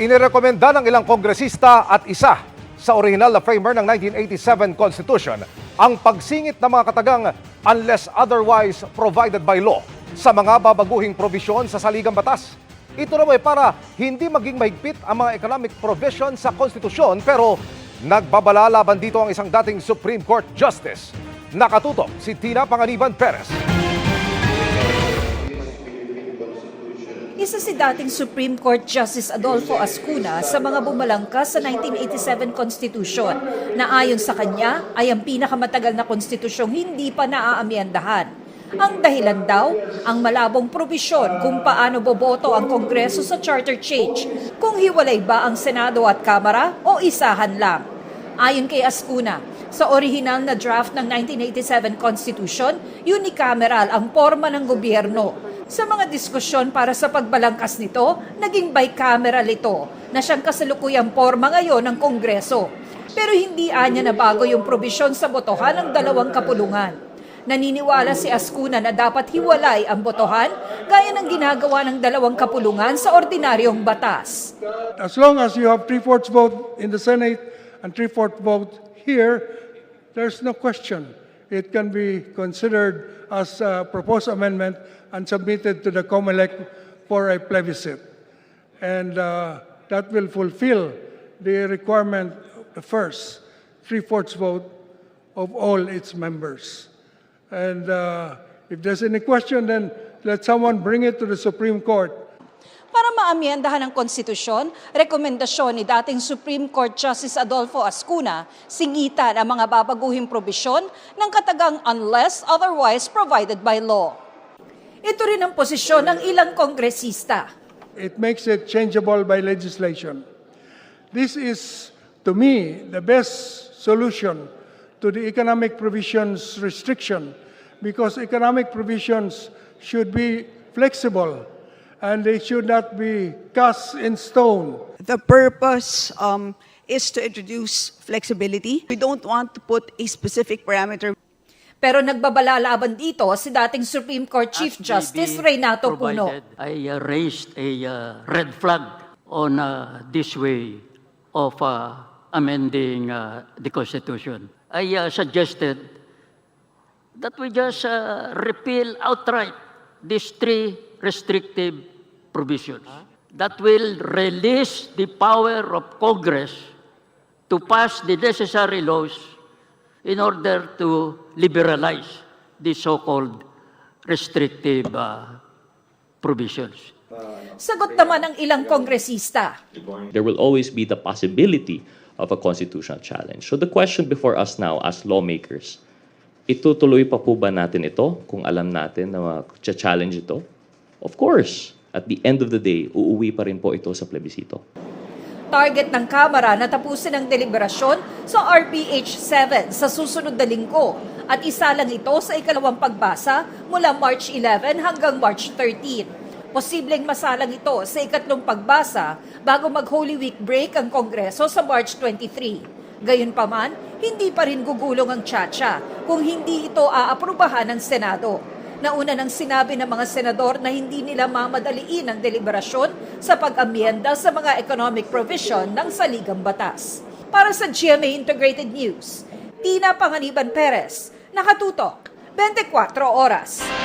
Inirekomenda ng ilang kongresista at isa sa original na framer ng 1987 Constitution ang pagsingit ng mga katagang unless otherwise provided by law sa mga babaguhing probisyon sa saligang batas. Ito raw ay para hindi maging mahigpit ang mga economic provision sa konstitusyon pero nagbabala laban dito ang isang dating Supreme Court Justice. Nakatutok si Tina Panganiban Perez. Isa si dating Supreme Court Justice Adolfo Ascuna sa mga bumalangkas sa 1987 Constitution na ayon sa kanya ay ang pinakamatagal na konstitusyong hindi pa naaamyendahan. Ang dahilan daw, ang malabong probisyon kung paano boboto ang Kongreso sa charter change, kung hiwalay ba ang Senado at Kamara o isahan lang. Ayon kay Ascuna, sa orihinal na draft ng 1987 Constitution, unicameral ang forma ng gobyerno. Sa mga diskusyon para sa pagbalangkas nito, naging bicameral ito na siyang kasalukuyang forma ngayon ng Kongreso. Pero hindi anya na bago yung probisyon sa botohan ng dalawang kapulungan. Naniniwala si Ascuna na dapat hiwalay ang botohan gaya ng ginagawa ng dalawang kapulungan sa ordinaryong batas. As long as you have three-fourths vote in the Senate and three-fourths vote here, there's no question. It can be considered as a proposed amendment and submitted to the COMELEC for a plebiscite. And uh, that will fulfill the requirement of the first three-fourths vote of all its members. And uh, if there's any question, then let someone bring it to the Supreme Court Para maamyendahan ang konstitusyon, rekomendasyon ni dating Supreme Court Justice Adolfo Ascuna, singitan ang mga babaguhing probisyon ng katagang unless otherwise provided by law. Ito rin ang posisyon ng ilang kongresista. it makes it changeable by legislation. This is, to me, the best solution to the economic provisions restriction because economic provisions should be flexible and they should not be cast in stone. The purpose um, is to introduce flexibility. We don't want to put a specific parameter. Pero nagbabala laban dito si dating Supreme Court Chief As Justice be Reynato Puno. I uh, raised a uh, red flag on uh, this way of uh, amending uh, the Constitution. I uh, suggested that we just uh, repeal outright these three restrictive provisions that will release the power of Congress to pass the necessary laws in order to liberalize the so-called restrictive uh, provisions. Sagot naman ng ilang kongresista. there will always be the possibility of a constitutional challenge. So the question before us now as lawmakers, itutuloy pa po ba natin ito kung alam natin na challenge ito? Of course, at the end of the day, uuwi pa rin po ito sa plebisito. Target ng Kamara na tapusin ang deliberasyon sa RPH 7 sa susunod na linggo at isa lang ito sa ikalawang pagbasa mula March 11 hanggang March 13. Posibleng masalang ito sa ikatlong pagbasa bago mag-Holy Week break ang Kongreso sa March 23. Gayunpaman, hindi pa rin gugulong ang tsatsya kung hindi ito aaprubahan ng Senado. Nauna nang sinabi ng mga senador na hindi nila mamadaliin ang deliberasyon sa pag-amyenda sa mga economic provision ng saligang batas. Para sa GMA Integrated News, Tina Panganiban Perez, nakatutok, 24 oras.